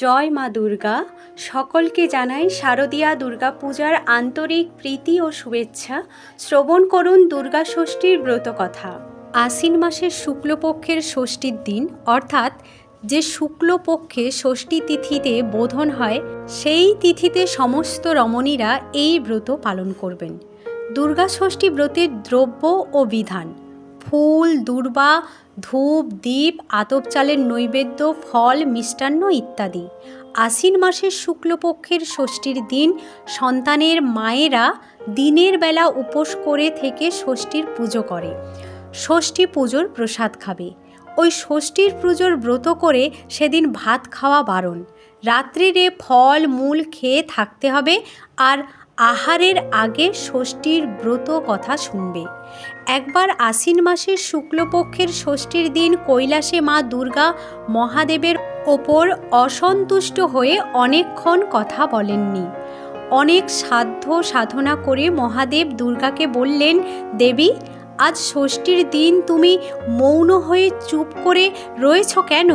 জয় মা দুর্গা। সকলকে জানাই শারদীয়া দুর্গা পূজার আন্তরিক প্রীতি ও শুভেচ্ছা। শ্রবণ করুন দুর্গা ষষ্ঠীর ব্রতকথা আশ্বিন মাসের শুক্লপক্ষের ষষ্ঠীর দিন, অর্থাৎ যে শুক্লপক্ষে ষষ্ঠী তিথিতে বোধন হয়, সেই তিথিতে সমস্ত রমণীরা এই ব্রত পালন করবেন। দুর্গা ষষ্ঠী ব্রতের দ্রব্য ও বিধান। ফুল, দূর্বা, ধূপ দ্বীপ আতপ চালের নৈবেদ্য, ফল, মিষ্টান্ন ইত্যাদি। আশ্বিন মাসের শুক্লপক্ষের ষষ্ঠীর দিন সন্তানের মায়েরা দিনের বেলা উপোস করে থেকে ষষ্ঠীর পুজো করে। ষষ্ঠী পুজোর প্রসাদ খাবে। ওই ষষ্ঠীর পুজোর ব্রত করে সেদিন ভাত খাওয়া বারণ। রাত্রিরে ফল, মূল খেয়ে থাকতে হবে আর আহারের আগে ষষ্ঠীর ব্রত কথা শুনবে। একবার আশ্বিন মাসের শুক্লপক্ষের ষষ্ঠীর দিন কৈলাসে মা দুর্গা মহাদেবের ওপর অসন্তুষ্ট হয়ে অনেকক্ষণ কথা বলেননি। অনেক সাধ্য সাধনা করে মহাদেব দুর্গাকে বললেন, দেবী, আজ ষষ্ঠীর দিন তুমি মৌন হয়ে চুপ করে রয়েছ কেন?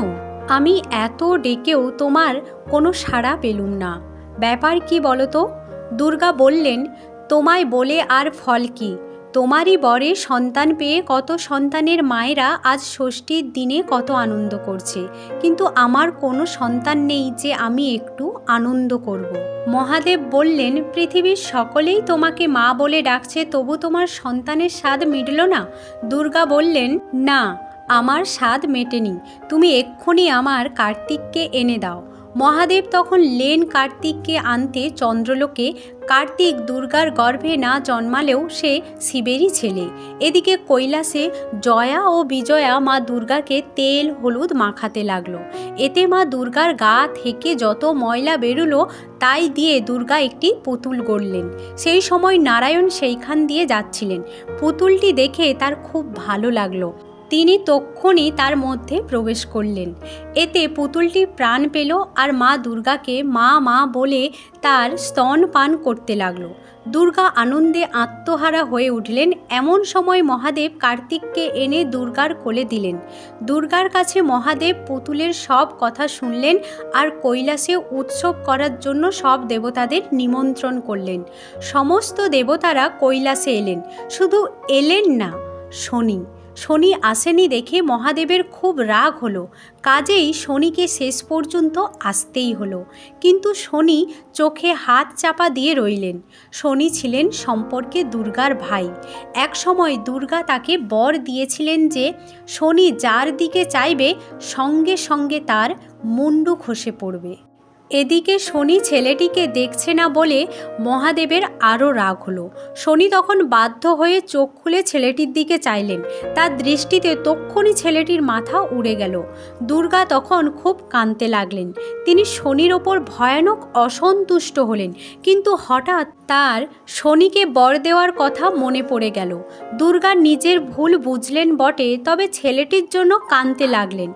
আমি এত ডেকেও তোমার কোনো সাড়া পেলুম না। ব্যাপার কি বলো তো দুর্গা বললেন, তোমায় বলে আর ফল কি? তোমারই বরে সন্তান পেয়ে কত সন্তানের মায়েরা আজ ষষ্ঠীর দিনে কত আনন্দ করছে। কিন্তু আমার কোনো সন্তান নেই যে আমি একটু আনন্দ করব। মহাদেব বললেন, পৃথিবীর সকলেই তোমাকে মা বলে ডাকছে, তবু তোমার সন্তানের স্বাদ মিটল না? দুর্গা বললেন, না, আমার স্বাদ মেটেনি। তুমি এক্ষুনি আমার কার্তিককে এনে দাও। মহাদেব তখন লেন কার্তিককে আনতে চন্দ্রলোকে কার্তিক দুর্গার গর্ভে না জন্মালেও সে শিবেরই ছেলে। এদিকে কৈলাসে জয়া ও বিজয়া মা দুর্গাকে তেল, হলুদ মাখাতে লাগল। এতে মা দুর্গার গা থেকে যত ময়লা বেরুলো, তাই দিয়ে দুর্গা একটি পুতুল গড়লেন। সেই সময় নারায়ণ সেইখান দিয়ে যাচ্ছিলেন। পুতুলটি দেখে তার খুব ভালো লাগল। তিনি তক্ষণই তার মধ্যে প্রবেশ করলেন। এতে পুতুলটি প্রাণ পেল আর মা দুর্গাকে মা মা বলে তার স্তন পান করতে লাগল। দুর্গা আনন্দে আত্মহারা হয়ে উঠলেন। এমন সময় মহাদেব কার্তিককে এনে দুর্গার কোলে দিলেন। দুর্গার কাছে মহাদেব পুতুলের সব কথা শুনলেন আর কৈলাসে উৎসব করার জন্য সব দেবতাদের নিমন্ত্রণ করলেন। সমস্ত দেবতারা কৈলাসে এলেন। শুধু এলেন না শনি। শনি আসেনি দেখে মহাদেবের খুব রাগ হলো। কাজেই শনিকে শেষ পর্যন্ত আসতেই হলো। কিন্তু শনি চোখে হাত চাপা দিয়ে রইলেন। শনি ছিলেন সম্পর্কে দুর্গার ভাই। এক সময় দুর্গা তাকে বর দিয়েছিলেন যে, শনি যার দিকে চাইবে, সঙ্গে সঙ্গে তার মুন্ডু খসে পড়বে। এদিকে শনি ছেলেটিকে দেখছে না বলে মহাদেবের আরও রাগ হলো। শনি তখন বাধ্য হয়ে চোখ খুলে ছেলেটির দিকে চাইলেন। তার দৃষ্টিতে তক্ষণি ছেলেটির মাথা উড়ে গেল। দুর্গা তখন খুব কাঁদতে লাগলেন। তিনি শনির ওপর ভয়ানক অসন্তুষ্ট হলেন, কিন্তু হঠাৎ তার শনিকে বর দেওয়ার কথা মনে পড়ে গেল। দুর্গা নিজের ভুল বুঝলেন বটে, তবে ছেলেটির জন্য কাঁদতে লাগলেন।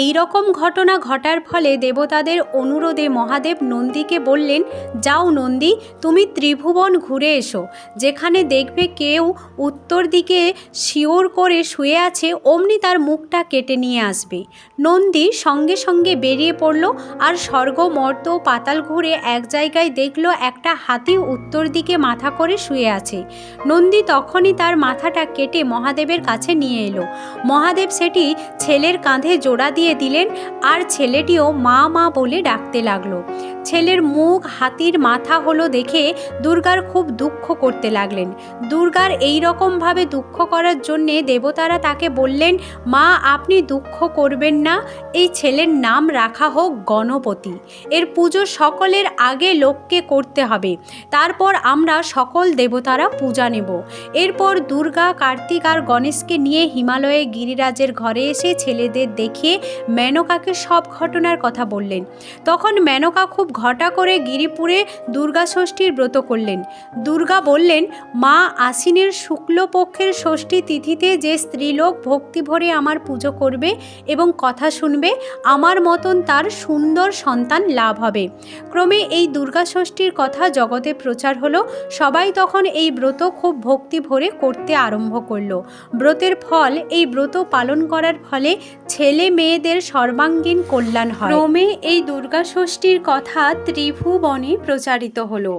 এই রকম ঘটনা ঘটার ফলে দেবতাদের অনুরোধে মহাদেব নন্দীকে বললেন, যাও নন্দী, তুমি ত্রিভুবন ঘুরে এসো। যেখানে দেখবে কেউ উত্তর দিকে শিওর করে শুয়ে আছে, অমনি তার মুখটা কেটে নিয়ে আসবে। নন্দী সঙ্গে সঙ্গে বেরিয়ে পড়ল আর স্বর্গ মর্ত পাতাল ঘুরে এক জায়গায় দেখল একটা হাতি উত্তর দিকে মাথা করে শুয়ে আছে। নন্দী তখনই তার মাথাটা কেটে মহাদেবের কাছে নিয়ে এলো। মহাদেব সেটি ছেলের কাঁধে জোড়া দিয়ে দিলেন আর ছেলেটিও মা মা বলে ডাকতে লাগল। ছেলের মুখ, হাতির মাথা হলো দেখে দুর্গার খুব দুঃখ করতে লাগলেন। দুর্গার এই রকমভাবে দুঃখ করার জন্যে দেবতারা তাকে বললেন, মা, আপনি দুঃখ করবেন না। এই ছেলের নাম রাখা হোক গণপতি। এর পুজো সকলের আগে লোককে করতে হবে। তারপর আমরা সকল দেবতারা পূজা নেব। এরপর দুর্গা, কার্তিক আর গণেশকে নিয়ে হিমালয়ে গিরিরাজের ঘরে এসে ছেলেদের দেখিয়ে মেনকাকে সব ঘটনার কথা বললেন। তখন মেনকা খুব ঘটা করে গিরিপুরে দুর্গা ষষ্ঠীর ব্রত করলেন। দুর্গা বললেন, মা আশ্বিনের শুক্লপক্ষের ষষ্ঠী তিথিতে যে স্ত্রীলোক ভক্তি ভরে আমার পুজো করবে এবং কথা শুনবে, আমার মতন তার সুন্দর সন্তান লাভ হবে। ক্রমে এই দুর্গা ষষ্ঠীর কথা জগতে প্রচার হলো। সবাই তখন এই ব্রত খুব ভক্তি ভরে করতে আরম্ভ করল। ব্রতের ফল, এই ব্রত পালন করার ফলে ছেলে মেয়েদের সর্বাঙ্গীন কল্যাণ হয়। ক্রমে এই দুর্গা ষষ্ঠীর কথা ত্রিভুবনে প্রচারিত হলো।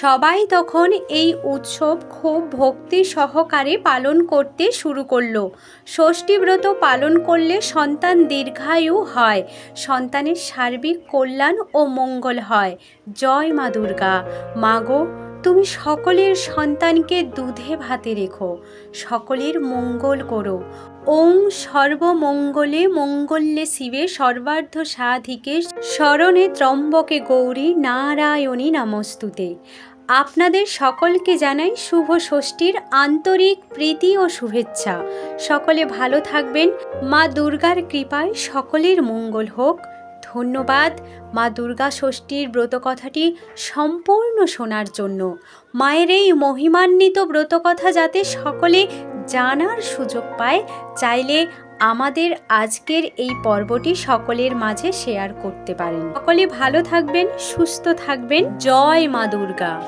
সবাই তখন এই উৎসব খুব ভক্তি সহকারে পালন করতে শুরু করল। ষষ্ঠীব্রত পালন করলে সন্তান দীর্ঘায়ু হয়, সন্তানের সার্বিক কল্যাণ ও মঙ্গল হয়। জয় মা দুর্গা। মাগো তুমি সকলের সন্তানকে দুধে ভাতে রেখো, সকলের মঙ্গল করো। ওং সর্বমঙ্গলে মঙ্গল্যে শিবে সর্বার্ধ সাধিকে স্মরণে ত্রম্বকে গৌরী নারায়ণী নমস্তুতে। আপনাদের সকলকে জানাই শুভ ষষ্ঠীর আন্তরিক প্রীতি ও শুভেচ্ছা। সকলে ভালো থাকবেন। মা দুর্গার কৃপায় সকলের মঙ্গল হোক। ধন্যবাদ। মা দুর্গা ষষ্ঠীর ব্রতকথাটি সম্পূর্ণ শোনার জন্য। মায়ের এই মহিমান্বিত ব্রতকথা যাতে সকলে জানার সুযোগ পায়, চাইলে আমাদের আজকের এই পর্বটি সকলের মাঝে শেয়ার করতে পারেন। সকলে ভালো থাকবেন, সুস্থ থাকবেন। জয় মা দুর্গা।